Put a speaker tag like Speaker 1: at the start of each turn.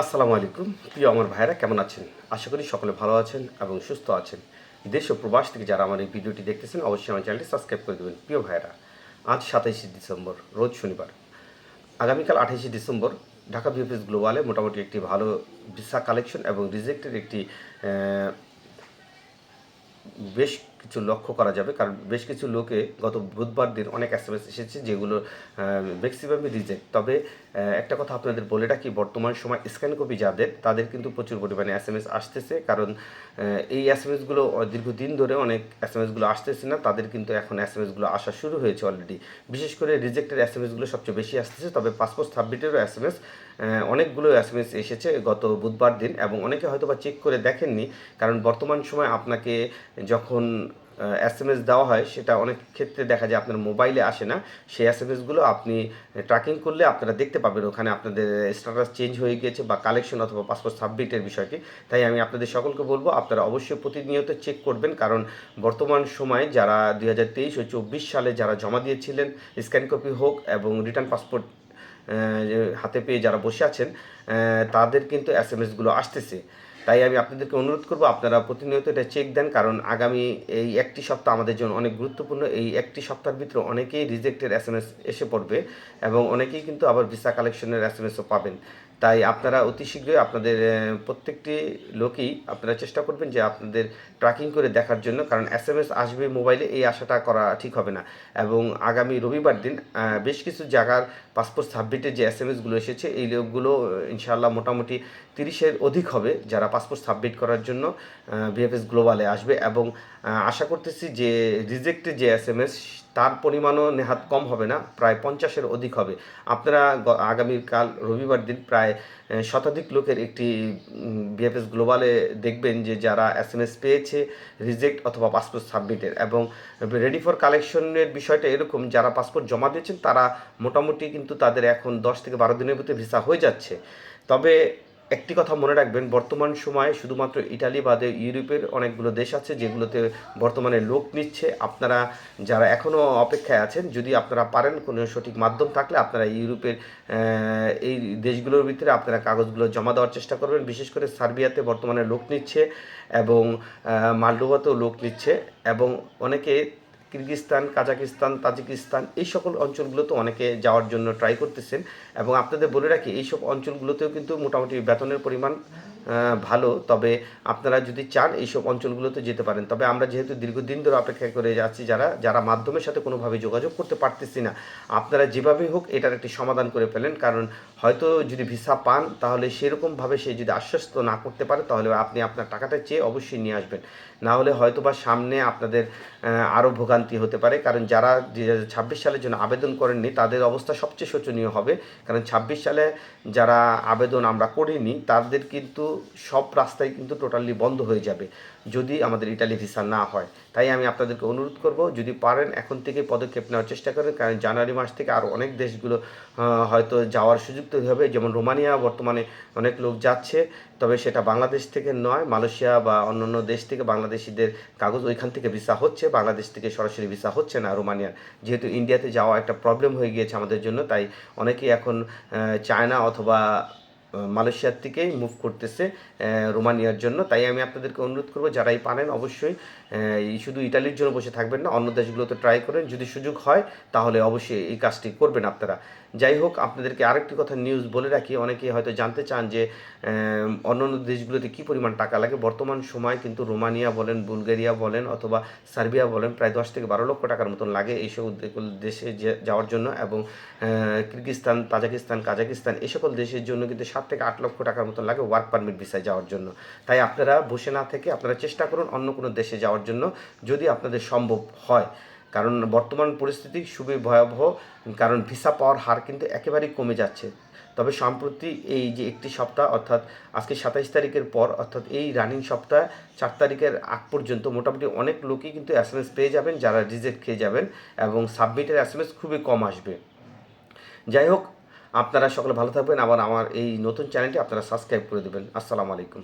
Speaker 1: আসসালামু আলাইকুম। প্রিয় আমার ভাইরা কেমন আছেন? আশা করি সকলে ভালো আছেন এবং সুস্থ আছেন। দেশ ও প্রবাস থেকে যারা আমার এই ভিডিওটি দেখতেছেন, অবশ্যই আমার চ্যানেলটি সাবস্ক্রাইব করে দেবেন। প্রিয় ভাইরা আজ সাতাইশে ডিসেম্বর, রোজ শনিবার। আগামীকাল আঠাইশে ডিসেম্বর, ঢাকা বিএফএস গ্লোবালে মোটামুটি একটি ভালো ভিসা কালেকশন এবং রিজেক্টের একটি বেশ কিছু লক্ষ্য করা যাবে। কারণ বেশ কিছু লোকে গত বুধবার দিন অনেক এস এসেছে যেগুলো ম্যাক্সিমামই রিজেক্ট তবে একটা কথা আপনাদের বলে রাখি, বর্তমান সময় স্ক্যান কপি যাদের, তাদের কিন্তু প্রচুর পরিমাণে এস এম এস আসতেছে। কারণ এই এস এম এসগুলো দীর্ঘদিন ধরে অনেক এস এম এসগুলো আসতেছে না, তাদের কিন্তু এখন এস এম এসগুলো আসা শুরু হয়েছে অলরেডি বিশেষ করে রিজেক্টের এস এম এসগুলো সবচেয়ে বেশি আসতেছে, তবে পাসপোর্ট সাবমিটেরও এস এম এস অনেকগুলো এস এম এস এসেছে গত বুধবার দিন। এবং অনেকে হয়তো বা চেক করে দেখেননি, কারণ বর্তমান সময় আপনাকে যখন এস এম এস দেওয়া হয়, সেটা অনেক ক্ষেত্রে দেখা যায় আপনার মোবাইলে আসে না। সেই এস এম এসগুলো আপনি ট্র্যাকিং করলে আপনারা দেখতে পাবেন, ওখানে আপনাদের স্ট্যাটাস চেঞ্জ হয়ে গিয়েছে বা কালেকশন অথবা পাসপোর্ট সাবমিটের বিষয়টি। তাই আমি আপনাদের সকলকে বলব, আপনারা অবশ্যই প্রতিনিয়ত চেক করবেন, কারণ বর্তমান সময়ে যারা দুই হাজার তেইশ ও চব্বিশ সালে যারা জমা দিয়েছিলেন স্ক্যান কপি হোক এবং রিটার্ন পাসপোর্ট হাতে পেয়ে যারা বসে আছেন তাদের কিন্তু এস এম এসগুলো আসতেছে। তাই আমি আপনাদেরকে অনুরোধ করব, আপনারা প্রতিনিয়ত এটা চেক দেন, কারণ আগামী এই একটি সপ্তাহ আমাদের জন্য অনেক গুরুত্বপূর্ণ। এই একটি সপ্তাহের ভিতরে অনেকেই রিজেক্টের এস এম এস এসে পড়বে এবং অনেকেই কিন্তু আবার ভিসা কালেকশনের এস এম এসও পাবেন। তাই আপনারা অতি শীঘ্রই আপনাদের প্রত্যেকটি লোকই আপনারা চেষ্টা করবেন যে আপনাদের ট্র্যাকিং করে দেখার জন্য, কারণ এস এম এস আসবে মোবাইলে এই আশাটা করা ঠিক হবে না। এবং আগামী রবিবার দিন বেশ কিছু জায়গার পাসপোর্ট সাবমিটের যে এস এম এসগুলো এসেছে, এই লোকগুলো ইনশাআল্লাহ মোটামুটি তিরিশের অধিক হবে যারা পাসপোর্ট সাবমিট করার জন্য বিএফএস গ্লোবালে আসবে। এবং আশা করতেছি যে রিজেক্টেড যে এস এম এস তার পরিমাণও নেহাত কম হবে না, প্রায় পঞ্চাশের অধিক হবে। আপনারা আগামীকাল রবিবার দিন প্রায় শতাধিক লোকের একটি বিএফএস গ্লোবালে দেখবেন যে যারা এস এম এস পেয়েছে রিজেক্ট অথবা পাসপোর্ট সাবমিটের এবং রেডি ফর কালেকশনের বিষয়টা এরকম, যারা পাসপোর্ট জমা দিয়েছেন তারা মোটামুটি কিন্তু তাদের এখন দশ থেকে বারো দিনের মধ্যে ভিসা হয়ে যাচ্ছে। তবে একটি কথা মনে রাখবেন, বর্তমান সময়ে শুধুমাত্র ইটালি বাদে ইউরোপের অনেকগুলো দেশ আছে যেগুলোতে বর্তমানে লোক নিচ্ছে। আপনারা যারা এখনও অপেক্ষায় আছেন, যদি আপনারা পারেন কোনো সঠিক মাধ্যম থাকলে আপনারা ইউরোপের এই দেশগুলোর ভিতরে আপনারা কাগজগুলো জমা দেওয়ার চেষ্টা করবেন। বিশেষ করে সার্বিয়াতে বর্তমানে লোক নিচ্ছে এবং মালডোভাতেও লোক নিচ্ছে এবং অনেকে কিরগিস্তান কাজাকিস্তান, তাজিকিস্তান এই সকল অঞ্চলগুলোতে অনেকে যাওয়ার জন্য ট্রাই করতেছেন। এবং আপনাদের বলে রাখি এইসব অঞ্চলগুলোতেও কিন্তু মোটামুটি বেতনের পরিমাণ ভালো। তবে আপনারা যদি চান এইসব অঞ্চলগুলোতে যেতে পারেন। তবে আমরা যেহেতু দীর্ঘদিন ধরে অপেক্ষা করে যাচ্ছি যারা যারা মাধ্যমের সাথে কোনোভাবে যোগাযোগ করতে পারতেছি না, আপনারা যেভাবেই হোক এটার একটি সমাধান করে ফেলেন। কারণ হয়তো যদি ভিসা পান, তাহলে সেরকমভাবে সে যদি আশ্বস্ত না করতে পারে, তাহলে আপনি আপনার টাকাটা চেয়ে অবশ্যই নিয়ে আসবেন। না হলে হয়তো বা সামনে আপনাদের আরও ভোগান্তি হতে পারে, কারণ যারা ছাব্বিশ সালের জন্য আবেদন করেননি, তাদের অবস্থা সবচেয়ে শোচনীয় হবে। কারণ ছাব্বিশ সালে যারা আবেদন আমরা করিনি, তাদের কিন্তু সব রাস্তায় কিন্তু টোটালি বন্ধ হয়ে যাবে, যদি আমাদের ইটালি ভিসা না হয়। তাই আমি আপনাদেরকে অনুরোধ করব, যদি পারেন এখন থেকে পদক্ষেপ নেওয়ার চেষ্টা করেন, কারণ জানুয়ারি মাস থেকে আরও অনেক দেশগুলো হয়তো যাওয়ার সুযোগ তৈরি হবে। যেমন রোমানিয়া, বর্তমানে অনেক লোক যাচ্ছে, তবে সেটা বাংলাদেশ থেকে নয়, মালয়েশিয়া বা অন্যান্য দেশ থেকে বাংলাদেশিদের কাগজ ওইখান থেকে ভিসা হচ্ছে, বাংলাদেশ থেকে সরাসরি ভিসা হচ্ছে না রোমানিয়ার। যেহেতু ইন্ডিয়াতে যাওয়া একটা প্রবলেম হয়ে গিয়েছে আমাদের জন্য, তাই অনেকেই এখন চায়না অথবা মালয়েশিয়ার থেকেই মুভ করতেছে রোমানিয়ার জন্য। তাই আমি আপনাদেরকে অনুরোধ করব, যারাই পারেন অবশ্যই এই শুধু ইটালির জন্য বসে থাকবেন না, অন্য দেশগুলোতে ট্রাই করেন। যদি সুযোগ হয়, তাহলে অবশ্যই এই কাজটি করবেন আপনারা। যাই হোক, আপনাদেরকে আরেকটি কথা নিউজ বলে রাখি। অনেকেই হয়তো জানতে চান যে অন্য অন্য দেশগুলোতে কী পরিমাণ টাকা লাগে। বর্তমান সময় কিন্তু রোমানিয়া বলেন, বুলগেরিয়া বলেন, অথবা সার্বিয়া বলেন, প্রায় দশ থেকে বারো লক্ষ টাকার মতন লাগে এইসব দে- দেশে যাওয়ার জন্য। এবং কিরগিস্তান তাজাকিস্তান, কাজাকিস্তান এই সকল দেশের জন্য কিন্তু সাত থেকে আট লক্ষ টাকার মতো লাগে ওয়ার্ক পারমিট ভিসায় যাওয়ার জন্য। তাই আপনারা বসে না থেকে আপনারা চেষ্টা করুন অন্য কোনো দেশে যাওয়ার জন্য যদি আপনাদের সম্ভব হয়। কারণ বর্তমান পরিস্থিতি খুবই ভয়াবহ, কারণ ভিসা পাওয়ার হার কিন্তু একেবারেই কমে যাচ্ছে। তবে সম্প্রতি এই যে একটি সপ্তাহ, অর্থাৎ আজকে সাতাইশ তারিখের পর, অর্থাৎ এই রানিং সপ্তাহ, চার তারিখের আগ পর্যন্ত মোটামুটি অনেক লোকই কিন্তু এস এম এস পেয়ে যাবেন, যারা রিজেক্ট খেয়ে যাবেন এবং সাবমিটের এস এম এস খুবই কম আসবে। যাই হোক আপনারা সকলে ভালো থাকবেন। আবার আমার এই নতুন চ্যানেলটি আপনারা সাবস্ক্রাইব করে দেবেন। আসসালামু আলাইকুম।